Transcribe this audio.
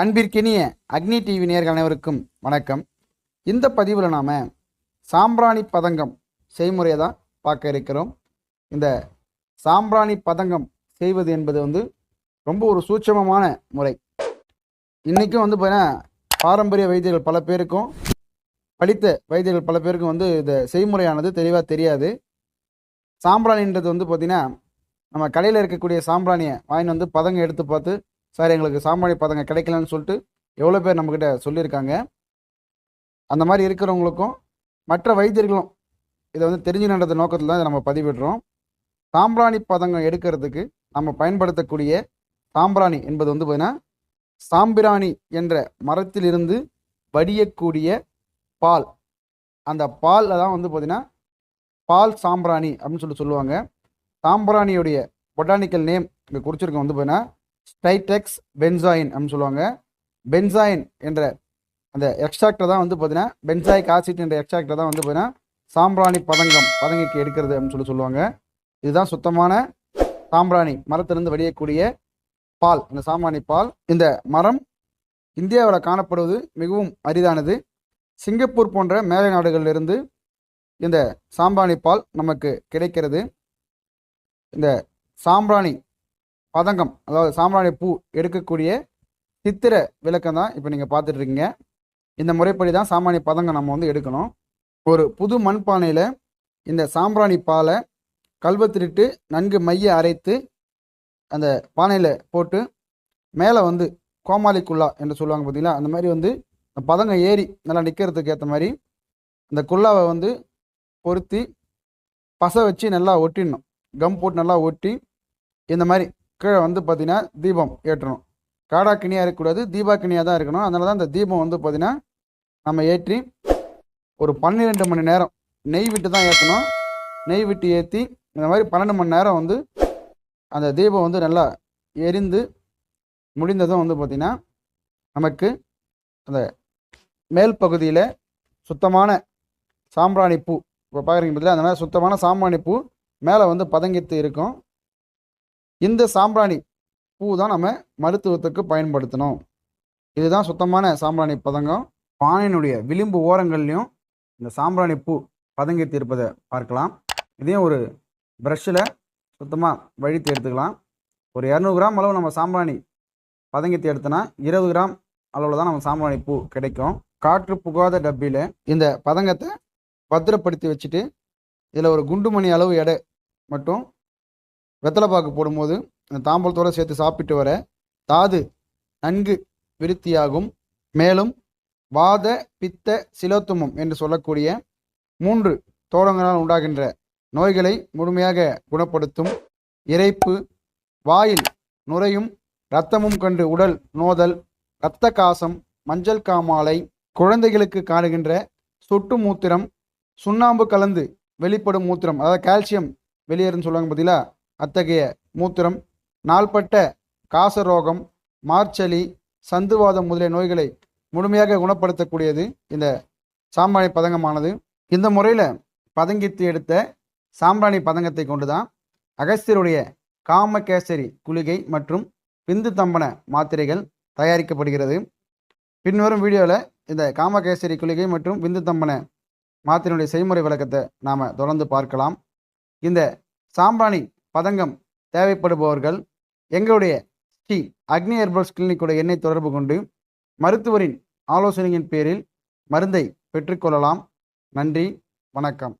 அன்பிற்கினிய அக்னி டிவி நேர்கள் அனைவருக்கும் வணக்கம். இந்த பதிவில் நாம் சாம்பிராணி பதங்கம் செய்முறையை தான் பார்க்க இருக்கிறோம். இந்த சாம்பிராணி பதங்கம் செய்வது என்பது வந்து ரொம்ப ஒரு சூட்சமமான முறை. இன்றைக்கும் வந்து பார்த்தீங்கன்னா பாரம்பரிய வைத்தியர்கள் பல பேருக்கும் படித்த வைத்தியர்கள் பல பேருக்கும் வந்து இந்த செய்முறையானது தெளிவாக தெரியாது. சாம்பிராணின்றது வந்து பார்த்திங்கன்னா நம்ம கடையில் இருக்கக்கூடிய சாம்பிராணியை வாங்கிட்டு வந்து பதங்கம் எடுத்து பார்த்து சார் எங்களுக்கு சாம்பிராணி பதங்க கிடைக்கலன்னு சொல்லிட்டு எவ்வளோ பேர் நம்மக்கிட்ட சொல்லியிருக்காங்க. அந்த மாதிரி இருக்கிறவங்களுக்கும் மற்ற வைத்தியர்களும் இதை வந்து தெரிஞ்சுக்கின்ற நோக்கத்தில் தான் இதை நம்ம பதிவிடுறோம். சாம்பிராணி பதங்கம் எடுக்கிறதுக்கு நம்ம பயன்படுத்தக்கூடிய சாம்பிராணி என்பது வந்து பார்த்தீங்கன்னா சாம்பிராணி என்ற மரத்திலிருந்து வடியக்கூடிய பால். அந்த பாலில் தான் வந்து பார்த்திங்கன்னா பால் சாம்பிராணி அப்படின்னு சொல்லி சொல்லுவாங்க. சாம்பிராணியுடைய பொட்டானிக்கல் நேம் இங்கே குறிச்சிருக்கோம் வந்து பார்த்தீங்கன்னா ஸ்டைடெக்ஸ் பென்சாயின் அப்படின்னு சொல்லுவாங்க. பென்சாயின் என்ற அந்த எக்ஸ்ட்ராக்டை தான் வந்து பார்த்தீங்கன்னா பென்சாயிக் ஆசிட் என்ற எக்ஸ்ட்ராக்டை தான் வந்து பார்த்தீங்கன்னா சாம்பிராணி பதங்கம் பதங்கிக்கு எடுக்கிறது அப்படின்னு சொல்லி சொல்லுவாங்க. இதுதான் சுத்தமான சாம்பிராணி மரத்திலிருந்து வடியக்கூடிய பால் இந்த சாம்பிராணி பால். இந்த மரம் இந்தியாவில் காணப்படுவது மிகவும் அரிதானது. சிங்கப்பூர் போன்ற மேலை நாடுகளிலிருந்து இந்த சாம்பிராணி பால் நமக்கு கிடைக்கிறது. இந்த சாம்பிராணி பதங்கம் அதாவது சாம்பிராணி பூ எடுக்கக்கூடிய சித்திர விளக்கம் தான் இப்போ நீங்கள் பார்த்துட்டு இருக்கீங்க இந்த முறைப்படி தான் சாம்பிராணி பதங்கம் நம்ம வந்து எடுக்கணும். ஒரு புது மண்பானையில் இந்த சாம்பிராணி பாலை கல்வத்திட்டு நன்கு மைய அரைத்து அந்த பானையில் போட்டு மேலே வந்து கோமாளி குல்லா என்று சொல்லுவாங்க பார்த்தீங்களா அந்த மாதிரி வந்து அந்த பதங்கம் ஏறி நல்லா நிற்கிறதுக்கு ஏற்ற மாதிரி அந்த குல்லாவை வந்து பொருத்தி பசை வச்சு நல்லா ஒட்டிடணும். கம் போட்டு நல்லா ஒட்டி இந்த மாதிரி கீழே வந்து பார்த்திங்கன்னா தீபம் ஏற்றணும். காடா கிணியாக இருக்கக்கூடாது தீபா கிணியாக தான் இருக்கணும். அதனால தான் இந்த தீபம் வந்து பார்த்திங்கன்னா நம்ம ஏற்றி ஒரு பன்னிரெண்டு மணி நேரம் நெய் விட்டு தான் ஏற்றணும். நெய் விட்டு ஏற்றி இந்த மாதிரி பன்னெண்டு மணி நேரம் வந்து அந்த தீபம் வந்து நல்லா எரிந்து முடிந்ததும் வந்து பார்த்திங்கன்னா நமக்கு அந்த மேல் பகுதியில் சுத்தமான சாம்பிராணி பூ இப்போ பார்க்குறீங்க பார்த்தீங்களா அந்த மாதிரி சுத்தமான சாம்பிராணி பூ மேலே வந்து பதங்கித்து இருக்கும். இந்த சாம்பிராணி பூ தான் நம்ம மருத்துவத்துக்கு பயன்படுத்தணும். இதுதான் சுத்தமான சாம்பிராணி பதங்கம். பானையினுடைய விளிம்பு ஓரங்கள்லையும் இந்த சாம்பிராணி பூ பதங்கித்து இருப்பதை பார்க்கலாம். இதையும் ஒரு ப்ரஷ்ஷில் சுத்தமாக வழித்து எடுத்துக்கலாம். ஒரு இரநூறு கிராம் அளவு நம்ம சாம்பிராணி பதங்கித்து எடுத்தோன்னா இருபது கிராம் அளவில் தான் நம்ம சாம்பிராணி பூ கிடைக்கும். காற்று புகாத டப்பியில் இந்த பதங்கத்தை பத்திரப்படுத்தி வச்சுட்டு இதில் ஒரு குண்டுமணி அளவு எடை மட்டும் வெத்தலைப்பாக்கு போடும்போது அந்த தாம்பூலத்தோடு சேர்த்து சாப்பிட்டு வர தாது நன்கு விருத்தியாகும். மேலும் வாத பித்த சிலோத்துமம் என்று சொல்லக்கூடிய மூன்று தோடங்களால் உண்டாகின்ற நோய்களை முழுமையாக குணப்படுத்தும். இறைப்பு வாயில் நுரையும் இரத்தமும் கண்டு உடல் நோதல் இரத்த காசம் மஞ்சள் காமாலை குழந்தைகளுக்கு காணுகின்ற சொட்டு மூத்திரம் சுண்ணாம்பு கலந்து வெளிப்படும் மூத்திரம் அதாவது கால்சியம் வெளியேறுன்னு சொல்லுவாங்க பார்த்தீங்களா அத்தகைய மூத்திரம் நாள்பட்ட காசரோகம் மார்ச்சலி சந்துவாதம் முதலிய நோய்களை முழுமையாக குணப்படுத்தக்கூடியது இந்த சாம்பிராணி பதங்கமானது. இந்த முறையில் பதங்கித்து எடுத்த சாம்பிராணி பதங்கத்தை கொண்டு தான் அகஸ்தியருடைய காமகேசரி குளிகை மற்றும் பிந்து தம்பன மாத்திரைகள் தயாரிக்கப்படுகிறது. பின்வரும் வீடியோவில் இந்த காமகேசரி குளிகை மற்றும் விந்து தம்பன மாத்திரையுடைய செய்முறை விளக்கத்தை நாம் தொடர்ந்து பார்க்கலாம். இந்த சாம்பிராணி பதங்கம் தேவைப்படுபவர்கள் எங்களுடைய ஸ்ரீ அக்னி ஹெர்பல்ஸ் கிளினிக்குடைய எண்ணை தொடர்பு கொண்டு மருத்துவரின் ஆலோசனையின் பேரில் மருந்தை பெற்றுக்கொள்ளலாம். நன்றி வணக்கம்.